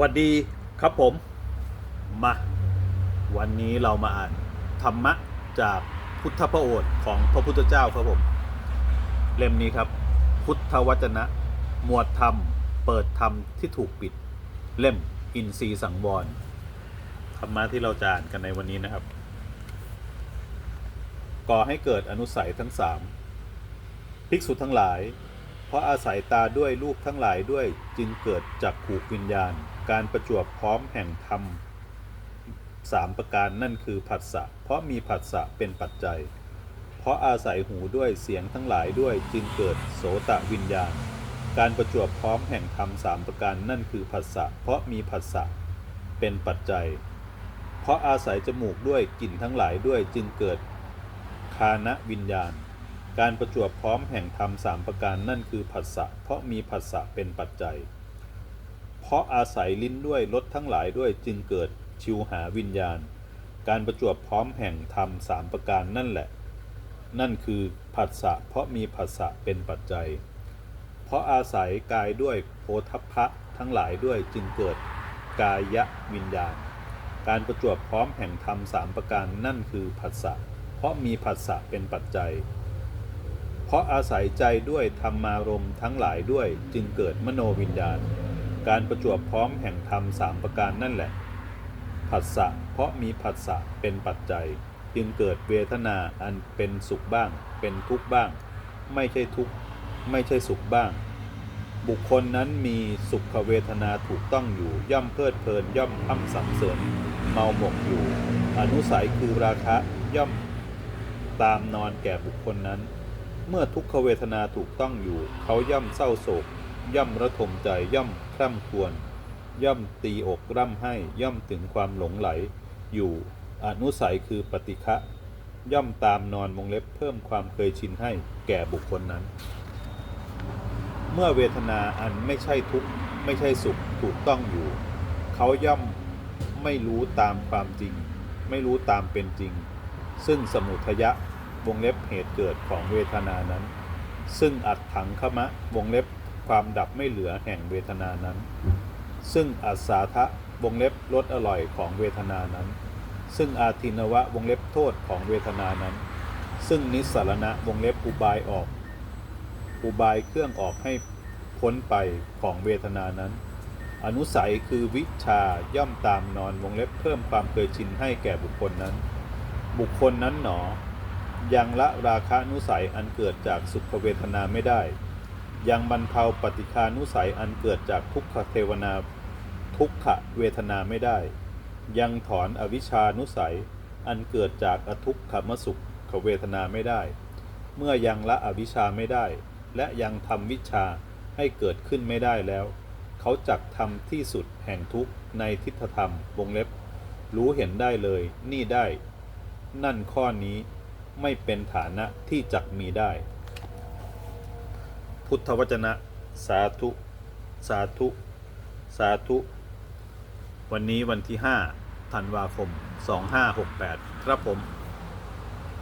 วัสดีครับผม มา วันนี้เรามาอ่านธรรมะจากพุทธพระโอษฐ์ของพระพุทธเจ้าครับผม เล่มนี้ครับ พุทธวจนะ หมวดธรรม เปิดธรรมที่ถูกปิด เล่มอินทรีสังวรธรรมะที่เราจะอ่านกันในวันนี้นะครับ ก่อให้เกิดอนุสัยทั้งสามภิกษุทั้งหลาย เพราะอาศัยตาด้วยรูปทั้งหลายด้วยจึงเกิดจากขูกวิญญาณ การประจวบพร้อมแห่งธรรมสามประการนั่นคือผัสสะ เพราะมีผัสสะเป็นปัจจัย เพราะอาศัยหูด้วยเสียงทั้งหลายด้วยจึงเกิดโสตะวิญญาณ การประจวบพร้อมแห่งธรรมสามประการนั่นคือผัสสะ เพราะมีผัสสะเป็นปัจจัย เพราะอาศัยจมูกด้วยกลิ่นทั้งหลายด้วยจึงเกิดคานะวิญญาณ การประจวบพร้อมแห่งธรรมสามประการนั่นคือผัสสะ เพราะมีผัสสะเป็นปัจจัย เพราะอาศัยลิ้นด้วยรสทั้งหลายด้วยจึงเกิดชิวหาวิญญาณ การประจวบพร้อมแห่งธรรมสามประการนั่นแหละ นั่นคือผัสสะเพราะมีผัสสะเป็นปัจจัย เพราะอาศัยกายด้วยโพธพะทั้งหลายด้วยจึงเกิดกายวิญญาณ การประจวบพร้อมแห่งธรรมสามประการนั่นคือผัสสะเพราะมีผัสสะเป็นปัจจัย เพราะอาศัยใจด้วยธรรมารมณ์ทั้งหลายด้วยจึงเกิดมโนวิญญาณ การประจวบพร้อมแห่งธรรมสามประการนั่นแหละ ผัสสะ เพราะมีผัสสะเป็นปัจจัย จึงเกิดเวทนาอันเป็นสุขบ้าง เป็นทุกข์บ้าง ไม่ใช่ทุกข์ไม่ใช่สุขบ้าง บุคคลนั้นมีสุขเวทนาถูกต้องอยู่ ย่อมเพลิดเพลินย่อมพั่ำสังเสริญเมาหมกอยู่ อนุสัยคือราคะย่อมตามนอนแก่บุคคลนั้น เมื่อทุกขเวทนาถูกต้องอยู่ เขาย่อมเศร้าโศก ย่อมระทมใจย่อมคร่ำควญย่อมตีอกร่ำไห้ ย่อมถึงความหลงไหล อยู่อนุสัยคือปฏิฆะย่อมตามนอนวงเล็บเพิ่มความเคยชินให้แก่บุคคลนั้น เมื่อเวทนาอันไม่ใช่ทุกข์ไม่ใช่สุขถูกต้องอยู่ เขาย่อมไม่รู้ตามความจริง ไม่รู้ตามเป็นจริง ซึ่งสมุทยะวงเล็บเหตุเกิดของเวทนานั้น ซึ่งอัดถังขมะวงเล็บ ความดับไม่เหลือแห่งเวทนานั้น ซึ่งอัสาทะวงเล็บรสอร่อยของเวทนานั้น ซึ่งอาทินวะวงเล็บโทษของเวทนานั้น ซึ่งนิสสารณะวงเล็บอุบายออก อุบายเครื่องออกให้พ้นไปของเวทนานั้น อนุสัยคือวิชาย่อมตามนอนวงเล็บเพิ่มความเคยชินให้แก่บุคคลนั้น บุคคลนั้นหนอยังละราคะนุสัยอันเกิดจากสุขเวทนาไม่ได้ ยังบรรเทาปฏิคานุสัยอันเกิดจากทุกขเทวนาทุกขเวทนาไม่ได้ ยังถอนอวิชานุสัยอันเกิดจากอทุกขมสุขเวทนาไม่ได้ เมื่อยังละอวิชาไม่ได้ และยังทำวิชาให้เกิดขึ้นไม่ได้แล้ว เขาจักทำที่สุดแห่งทุกขในทิฏฐธรรมวงเล็บ รู้เห็นได้เลย นี่ได้ นั่นข้อนี้ไม่เป็นฐานะที่จักมีได้ พุทธวจนะ สาธุ สาธุ สาธุ วันนี้วันที่ 5 ธันวาคม 2568 ครับผม